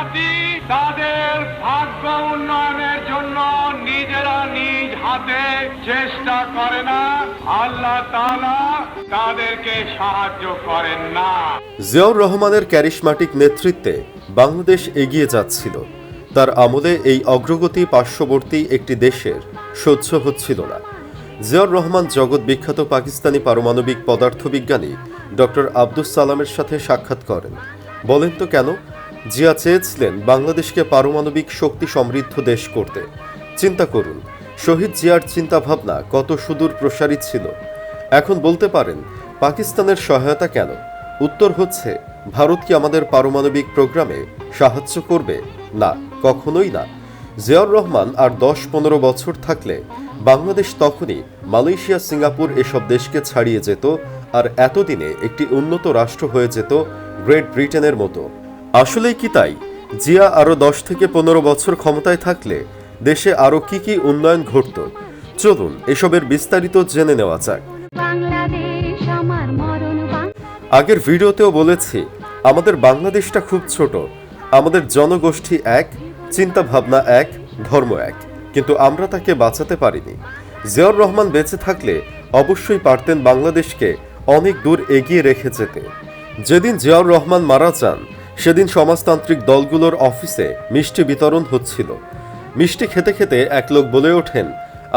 জাতি তাদের ভাগ্য উন্নয়নের জন্য নিজেরা নিজ হাতে চেষ্টা করে না। আল্লাহ তাআলা তাদেরকে সাহায্য করেন না। জিয়াউর রহমানের ক্যারিশমাটিক নেতৃত্বে বাংলাদেশ এগিয়ে যাচ্ছিল। তার আমলে এই অগ্রগতি পার্শ্ববর্তী একটি দেশের সহ্য হচ্ছিল না। জিয়াউর রহমান জগৎ বিখ্যাত পাকিস্তানি পারমাণবিক পদার্থবিজ্ঞানী ডক্টর আব্দুস সালামের সাথে সাক্ষাৎ করেন। বলেন তো কেন? জিয়া চেয়েছিলেন বাংলাদেশকে পারমাণবিক শক্তি সমৃদ্ধ দেশ করতে। চিন্তা করুন, শহীদ জিয়ার চিন্তাভাবনা কত সুদূর প্রসারিত ছিল। এখন বলতে পারেন, পাকিস্তানের সহায়তা কেন? উত্তর হচ্ছে, ভারত কি আমাদের পারমাণবিক প্রোগ্রামে সাহায্য করবে? না, কখনোই না। জিয়াউর রহমান আর দশ পনেরো বছর থাকলে বাংলাদেশ তখনই মালয়েশিয়া, সিঙ্গাপুর এসব দেশকে ছাড়িয়ে যেত আর এতদিনে একটি উন্নত রাষ্ট্র হয়ে যেত গ্রেট ব্রিটেনের মতো। আসলেই কি তাই? জিয়া আরও দশ থেকে পনেরো বছর ক্ষমতায় থাকলে দেশে আরও কি কি উন্নয়ন ঘটত? চলুন এসবের বিস্তারিত জেনে নেওয়া যাক। আগের ভিডিওতেও বলেছি আমাদের বাংলাদেশটা খুব ছোট। আমাদের জনগোষ্ঠী এক চিন্তা ভাবনা এক ধর্ম এক। কিন্তু আমরা তাকে বাঁচাতে পারিনি। জিয়াউর রহমান বেঁচে থাকলে অবশ্যই পারতেন বাংলাদেশকে অনেক দূর এগিয়ে রেখে যেতে। যেদিন জিয়াউর রহমান মারা যান সেদিন সমাজতান্ত্রিক দলগুলোর অফিসে মিষ্টি বিতরণ হচ্ছিল। মিষ্টি খেতে খেতে এক লোক বলে ওঠেন,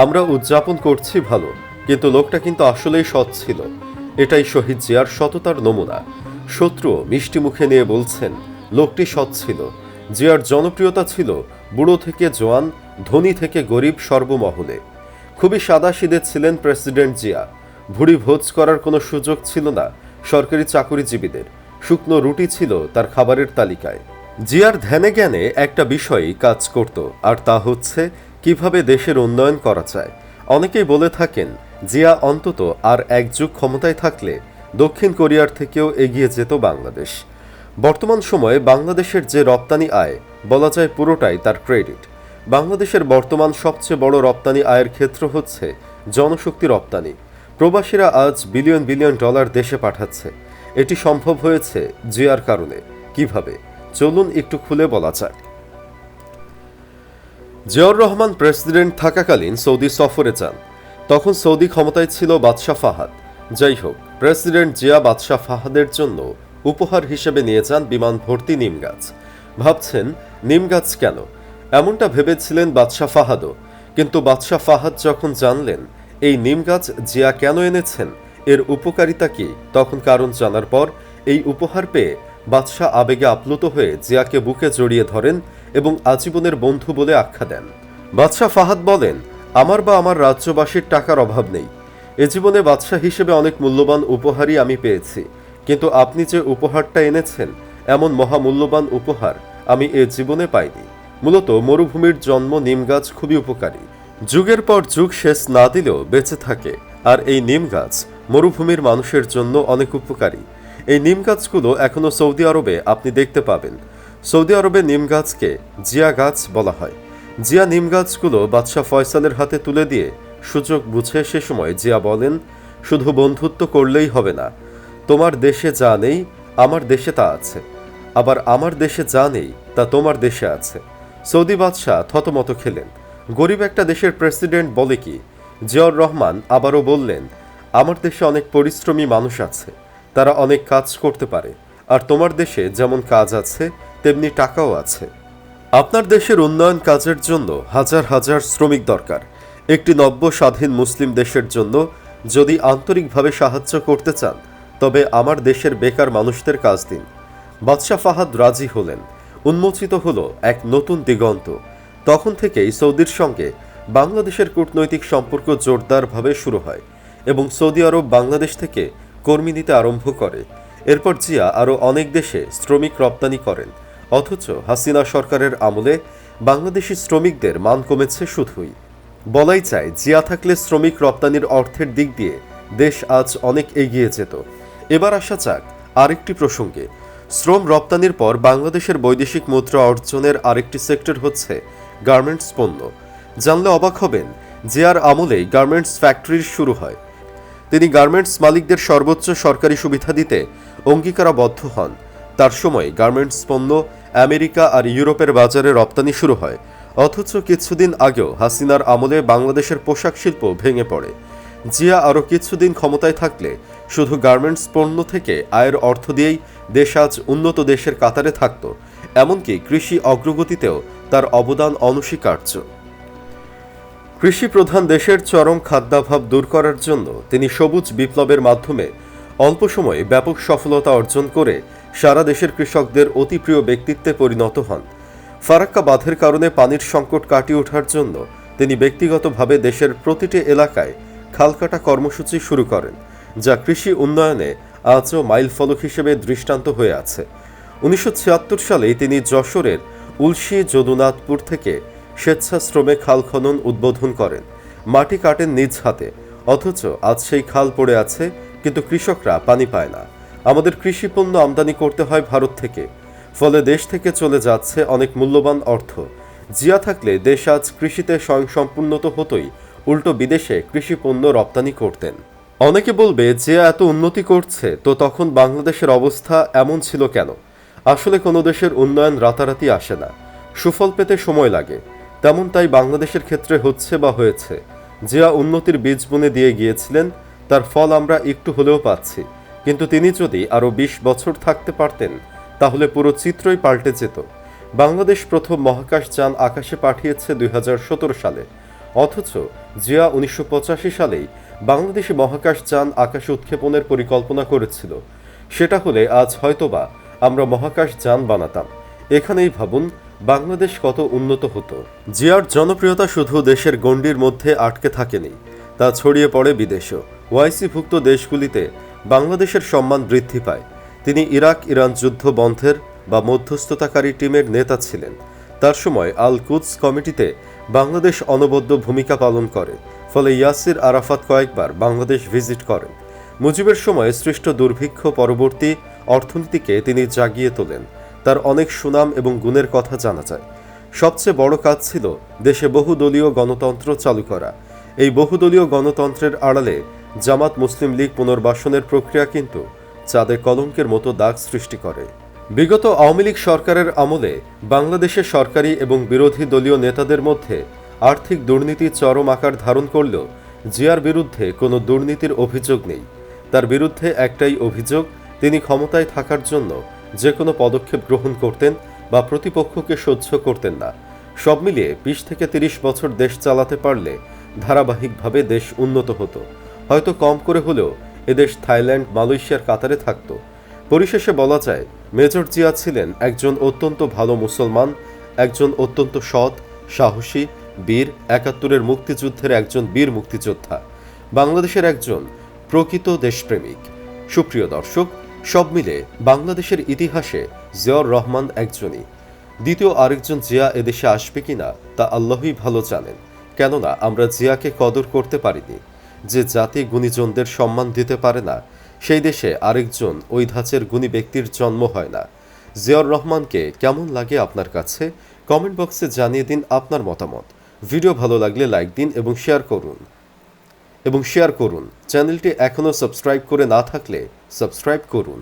আমরা উদযাপন করছি ভালো, কিন্তু লোকটা কিন্তু আসলেই সৎ ছিল। এটাই শহীদ জিয়ার সততার নমুনা। শত্রু মিষ্টি মুখে নিয়ে বলছেন, লোকটি সৎ ছিল। জিয়ার জনপ্রিয়তা ছিল বুড়ো থেকে জোয়ান, ধনী থেকে গরিব সর্বমহলে। খুবই সাদাসিদে ছিলেন প্রেসিডেন্ট জিয়া। ভুড়ি ভোজ করার কোনো সুযোগ ছিল না সরকারি চাকরিজীবীদের। শুকনো রুটি ছিল তার খাবারের তালিকায়। জিয়ার ধ্যানে জ্ঞানে একটা বিষয়ই কাজ করত, আর তা হচ্ছে কীভাবে দেশের উন্নয়ন করা যায়। অনেকেই বলে থাকেন, জিয়া অন্তত আর এক যুগ ক্ষমতায় থাকলে দক্ষিণ কোরিয়ার থেকেও এগিয়ে যেত বাংলাদেশ। বর্তমান সময়ে বাংলাদেশের যে রপ্তানি আয়, বলা যায় পুরোটাই তার ক্রেডিট। বাংলাদেশের বর্তমান সবচেয়ে বড় রপ্তানি আয়ের ক্ষেত্র হচ্ছে জনশক্তি রপ্তানি। প্রবাসীরা আজ বিলিয়ন বিলিয়ন ডলার দেশে পাঠাচ্ছে। এটি সম্ভব হয়েছে জিয়ার কারণে। কীভাবে? চলুন একটু খুলে বলা যাক। জিয়াউর রহমান প্রেসিডেন্ট থাকাকালীন সৌদি সফরে যান। তখন সৌদি ক্ষমতায় ছিল বাদশাহ ফাহাদ। যাই হোক, প্রেসিডেন্ট জিয়া বাদশাহ ফাহাদের জন্য উপহার হিসেবে নিয়ে যান বিমান ভর্তি নিম গাছ। ভাবছেন, নিম গাছ কেন? এমনটা ভেবেছিলেন বাদশাহ ফাহাদও। কিন্তু বাদশাহ ফাহাদ যখন জানলেন, এই নিম গাছ জিয়া কেন এনেছেন এর উপকারিতা কি? তখন কারণ জানার পর এই উপহার পেয়ে বাদশাহ আবেগে আপ্লুত হয়ে জিয়াকে বুকে জড়িয়ে ধরেন এবং আজীবনের বন্ধু বলে আখ্যা দেন। বাদশাহ ফাহাদ বলেন, আমার বা আমার রাজ্যবাসীর টাকার অভাব নেই। এ জীবনে বাদশাহ হিসেবে অনেক মূল্যবান উপহারই আমি পেয়েছি। কিন্তু আপনি যে উপহারটা এনেছেন, এমন মহামূল্যবান উপহার আমি এ জীবনে পাইনি। মূলত মরুভূমির জন্ম নিম গাছ খুবই উপকারী। যুগের পর যুগ শেষ না দিলেও বেঁচে থাকে। আর এই নিম গাছ মরুভূমির মানুষের জন্য অনেক উপকারী। এই নিম গাছগুলো এখনও সৌদি আরবে আপনি দেখতে পাবেন। সৌদি আরবে নিম গাছকে জিয়া গাছ বলা হয়। জিয়া নিম গাছগুলো বাদশাহ ফয়সালের হাতে তুলে দিয়ে সুযোগ বুঝে সে সময় জিয়া বলেন, শুধু বন্ধুত্ব করলেই হবে না। তোমার দেশে যা নেই, আমার দেশে তা আছে। আবার আমার দেশে যা নেই, তা তোমার দেশে আছে। সৌদি বাদশাহ থতমত খেলেন। গরিব একটা দেশের প্রেসিডেন্ট বলে কি? জিয়াউর রহমান আবারও বললেন আমার দেশে অনেক পরিশ্রমী মানুষ আছে। তারা অনেক কাজ করতে পারে। আর তোমার দেশে যেমন কাজ আছে, তেমনি টাকাও আছে। আপনার দেশের উন্নয়ন কাজের জন্য হাজার হাজার শ্রমিক দরকার। একটি নব্য স্বাধীন মুসলিম দেশের জন্য যদি আন্তরিকভাবে সাহায্য করতে চান, তবে আমার দেশের বেকার মানুষদের কাজ দিন। বাদশাহ ফাহাদ রাজি হলেন। উন্মোচিত হল এক নতুন দিগন্ত। তখন থেকেই সৌদির সঙ্গে বাংলাদেশের কূটনৈতিক সম্পর্ক জোরদারভাবে শুরু হয়। এবং সৌদি আরব বাংলাদেশ থেকে কর্মী নিতে আরম্ভ করে। এরপর জিয়া আরও অনেক দেশে শ্রমিক রপ্তানি করেন। অথচ হাসিনা সরকারের আমলে বাংলাদেশি শ্রমিকদের মান কমেছে শুধুই। বলাই চায় জিয়া থাকলে শ্রমিক রপ্তানির অর্থের দিক দিয়ে দেশ আজ অনেক এগিয়ে যেত। এবার আসা যাক আরেকটি প্রসঙ্গে। শ্রম রপ্তানির পর বাংলাদেশের বৈদেশিক মুদ্রা অর্জনের আরেকটি সেক্টর হচ্ছে গার্মেন্টস পণ্য। জানলে অবাক হবেন, জিয়ার আমলেই গার্মেন্টস ফ্যাক্টরির শুরু হয়। তিনি গার্মেন্টস মালিকদের সর্বোচ্চ সরকারি সুবিধা দিতে অঙ্গীকারাবদ্ধ হন। তার সময় গার্মেন্টস পণ্য আমেরিকা আর ইউরোপের বাজারে রপ্তানি শুরু হয়। অথচ কিছুদিন আগেও হাসিনার আমলে বাংলাদেশের পোশাক শিল্প ভেঙে পড়ে। জিয়া আরও কিছুদিন ক্ষমতায় থাকলে শুধু গার্মেন্টস পণ্য থেকে আয়ের অর্থ দিয়েই দেশ আজ উন্নত দেশের কাতারে থাকত। এমনকি কৃষি অগ্রগতিতেও তার অবদান অনস্বীকার্য। কৃষি প্রধান দেশের চরম খাদ্যাভাব দূর করার জন্য তিনি সবুজ বিপ্লবের মাধ্যমে অল্প সময়ে ব্যাপক সফলতা অর্জন করে সারা দেশের কৃষকদের অতি প্রিয় ব্যক্তিত্বে পরিণত হন। ফারাক্কা বাঁধের কারণে পানির সংকট কাটিয়ে ওঠার জন্য তিনি ব্যক্তিগতভাবে দেশের প্রতিটি এলাকায় খালকাটা কর্মসূচি শুরু করেন, যা কৃষি উন্নয়নে আজও মাইলফলক হিসেবে দৃষ্টান্ত হয়ে আছে। উনিশশো সালেই তিনি যশোরের উলসি যদুনাথপুর থেকে স্বেচ্ছাশ্রমে খাল খনন উদ্বোধন করেন। মাটি কাটেন নিজ হাতে। অথচ আজ সেই খাল পড়ে আছে, কিন্তু কৃষকরা পানি পায় না। আমাদের কৃষি পণ্য আমদানি করতে হয় ভারত থেকে। ফলে দেশ থেকে চলে যাচ্ছে অনেক মূল্যবান অর্থ। জিয়া থাকলে দেশ আজ কৃষিতে স্বয়ংসম্পূর্ণ তো হতোই, উল্টো বিদেশে কৃষি পণ্য রপ্তানি করতেন। অনেকে বলবে যে এত উন্নতি করছে, তো তখন বাংলাদেশের অবস্থা এমন ছিল কেন? আসলে কোনো দেশের উন্নয়ন রাতারাতি আসে না। সুফল পেতে সময় লাগে। তেমন তাই বাংলাদেশের ক্ষেত্রে হচ্ছে বা হয়েছে। জিয়া উন্নতির বীজ বুনে দিয়ে গিয়েছিলেন, তার ফল আমরা একটু হলেও পাচ্ছি। কিন্তু তিনি যদি আরও বিশ বছর থাকতে পারতেন, তাহলে পুরো চিত্রই পাল্টে যেত। বাংলাদেশ প্রথম মহাকাশযান আকাশে পাঠিয়েছে দুই হাজার সতেরো সালে। অথচ জিয়া উনিশশো পঁচাশি সালেই বাংলাদেশে মহাকাশযান আকাশে উৎক্ষেপণের পরিকল্পনা করেছিল। সেটা হলে আজ হয়তোবা আমরা মহাকাশ যান বানাতাম। এখানেই ভাবুন বাংলাদেশ কত উন্নত হতো? জিয়ার জনপ্রিয়তা শুধু দেশের গণ্ডির মধ্যে আটকে থাকেনি, তা ছড়িয়ে পড়ে বিদেশেও। ওয়াইসিভুক্ত দেশগুলিতে বাংলাদেশের সম্মান বৃদ্ধি পায়। তিনি ইরাক, ইরান যুদ্ধ বন্ধের বা মধ্যস্থতাকারী টিমের নেতা ছিলেন। তার সময় আল কুদস কমিটিতে বাংলাদেশ অনবদ্য ভূমিকা পালন করে, ফলে ইয়াসির আরাফাত কয়েকবার বাংলাদেশ ভিজিট করেন। মুজিবের সময় সৃষ্ট দুর্ভিক্ষ পরবর্তী অর্থনীতিকে তিনি জাগিয়ে তোলেন। তার অনেক সুনাম এবং গুণের কথা জানা যায়। সবচেয়ে বড় কাজ ছিল দেশে বহুদলীয় গণতন্ত্র চালু করা। এই বহুদলীয় গণতন্ত্রের আড়ালে জামাত মুসলিম লীগ পুনর্বাসনের প্রক্রিয়া কিন্তু চাঁদে কলঙ্কের মতো দাগ সৃষ্টি করে। বিগত আওয়ামী লীগ সরকারের আমলে বাংলাদেশের সরকারি এবং বিরোধী দলীয় নেতাদের মধ্যে আর্থিক দুর্নীতি চরম আকার ধারণ করলেও জিয়ার বিরুদ্ধে কোনো দুর্নীতির অভিযোগ নেই। তার বিরুদ্ধে একটাই অভিযোগ, তিনি ক্ষমতায় থাকার জন্য যে কোনো পদক্ষেপ গ্রহণ করতেন বা প্রতিপক্ষকে সহ্য করতেন না। সব মিলিয়ে বিশ থেকে তিরিশ বছর দেশ চালাতে পারলে ধারাবাহিকভাবে দেশ উন্নত হতো। হয়তো কম করে হলেও এদেশ থাইল্যান্ড মালয়েশিয়ার কাতারে থাকত। পরিশেষে বলা যায়, মেজর জিয়া ছিলেন একজন অত্যন্ত ভালো মুসলমান, একজন অত্যন্ত সৎ, সাহসী, বীর, একাত্তরের মুক্তিযুদ্ধের একজন বীর মুক্তিযোদ্ধা। বাংলাদেশের একজন প্রকৃত দেশপ্রেমিক। সুপ্রিয় দর্শক সব মিলে বাংলাদেশের ইতিহাসে জিয়াউর রহমান একজনই। দ্বিতীয় আরেকজন জিয়া এদেশে আসবে কিনা তা আল্লাহই ভালো জানেন, কেননা আমরা জিয়াকে কদর করতে পারিনি। যে জাতি গুণীজনদের সম্মান দিতে পারে না, সেই দেশে আরেকজন ওই ধাঁচের গুণী ব্যক্তির জন্ম হয় না। জিয়াউর রহমানকে কেমন লাগে আপনার কাছে? কমেন্ট বক্সে জানিয়ে দিন আপনার মতামত। ভিডিও ভালো লাগলে লাইক দিন এবং শেয়ার করুন। এবং শেয়ার করুন। চ্যানেলটি এখনও সাবস্ক্রাইব করে না থাকলে সাবস্ক্রাইব করুন।